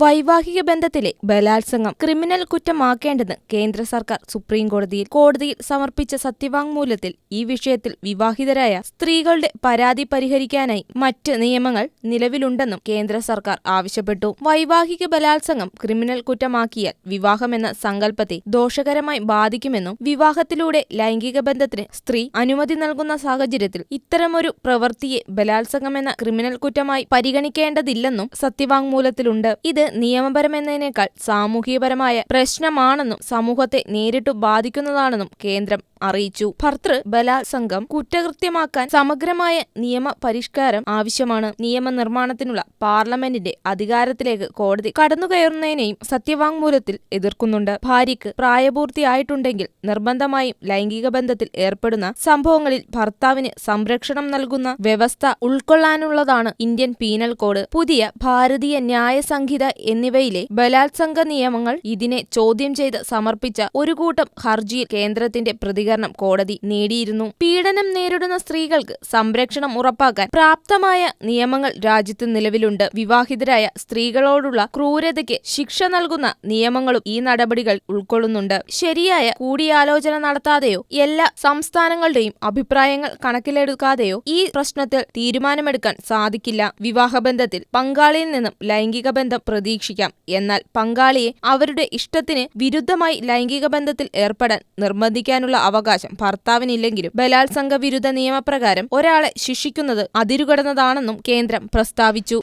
വൈവാഹിക ബന്ധത്തിലെ ബലാത്സംഗം ക്രിമിനൽ കുറ്റമാക്കേണ്ടെന്ന് കേന്ദ്ര സർക്കാർ സുപ്രീം കോടതിയിൽ കോടതിയിൽ സമർപ്പിച്ച സത്യവാങ്മൂലത്തിൽ ഈ വിഷയത്തിൽ വിവാഹിതരായ സ്ത്രീകളുടെ പരാതി പരിഹരിക്കാനായി മറ്റ് നിയമങ്ങൾ നിലവിലുണ്ടെന്നും കേന്ദ്ര സർക്കാർ ആവശ്യപ്പെട്ടു. വൈവാഹിക ബലാത്സംഗം ക്രിമിനൽ കുറ്റമാക്കിയാൽ വിവാഹമെന്ന സങ്കല്പത്തെ ദോഷകരമായി ബാധിക്കുമെന്നും വിവാഹത്തിലൂടെ ലൈംഗിക ബന്ധത്തിന് സ്ത്രീ അനുമതി നൽകുന്ന സാഹചര്യത്തിൽ ഇത്തരമൊരു പ്രവൃത്തിയെ ബലാത്സംഗമെന്ന ക്രിമിനൽ കുറ്റമായി പരിഗണിക്കേണ്ടതില്ലെന്നും സത്യവാങ്മൂലത്തിലുണ്ട്. ഇത് നിയമപരമെന്നതിനേക്കാൾ സാമൂഹികപരമായ പ്രശ്നമാണെന്നും സമൂഹത്തെ നേരിട്ടു ബാധിക്കുന്നതാണെന്നും കേന്ദ്രം അറിയിച്ചു. ഭർത്തൃ ബലാത്സംഗം കുറ്റകൃത്യമാക്കാൻ സമഗ്രമായ നിയമ പരിഷ്കാരം ആവശ്യമാണ്. നിയമനിർമ്മാണത്തിനുള്ള പാർലമെന്റിന്റെ അധികാരത്തിലേക്ക് കോടതി കടന്നുകയറുന്നതിനെയും സത്യവാങ്മൂലത്തിൽ എതിർക്കുന്നുണ്ട്. ഭാര്യയ്ക്ക് പ്രായപൂർത്തിയായിട്ടുണ്ടെങ്കിൽ നിർബന്ധമായും ലൈംഗിക ബന്ധത്തിൽ ഏർപ്പെടുന്ന സംഭവങ്ങളിൽ ഭർത്താവിന് സംരക്ഷണം നൽകുന്ന വ്യവസ്ഥ ഉൾക്കൊള്ളാനുള്ളതാണ് ഇന്ത്യൻ പീനൽ കോഡ്. പുതിയ ഭാരതീയ ന്യായ സംഹിത എന്നിവയിലെ ബലാത്സംഗ നിയമങ്ങൾ ഇതിനെ ചോദ്യം ചെയ്ത് സമർപ്പിച്ച ഒരു കൂട്ടം ഹർജിയിൽ കേന്ദ്രത്തിന്റെ പ്രതികരണം കോടതി നേടിയിരുന്നു. പീഡനം നേരിടുന്ന സ്ത്രീകൾക്ക് സംരക്ഷണം ഉറപ്പാക്കാൻ പ്രാപ്തമായ നിയമങ്ങൾ രാജ്യത്ത് നിലവിലുണ്ട്. വിവാഹിതരായ സ്ത്രീകളോടുള്ള ക്രൂരതയ്ക്ക് ശിക്ഷ നൽകുന്ന നിയമങ്ങളും ഈ നടപടികൾ ഉൾക്കൊള്ളുന്നുണ്ട്. ശരിയായ കൂടിയാലോചന നടത്താതെയോ എല്ലാ സംസ്ഥാനങ്ങളുടെയും അഭിപ്രായങ്ങൾ കണക്കിലെടുക്കാതെയോ ഈ പ്രശ്നത്തിൽ തീരുമാനമെടുക്കാൻ സാധിക്കില്ല. വിവാഹബന്ധത്തിൽ പങ്കാളിയിൽ നിന്നും ലൈംഗിക ബന്ധം പ്രതീക്ഷിക്കാം. എന്നാൽ പങ്കാളിയെ അവരുടെ ഇഷ്ടത്തിന് വിരുദ്ധമായി ലൈംഗിക ബന്ധത്തിൽ ഏർപ്പെടാൻ നിർബന്ധിക്കാനുള്ള അവകാശം ഭർത്താവിനില്ലെങ്കിലും ബലാത്സംഗ വിരുദ്ധ നിയമപ്രകാരം ഒരാളെ ശിക്ഷിക്കുന്നത് അതിരുകടന്നതാണെന്നും കേന്ദ്രം പ്രസ്താവിച്ചു.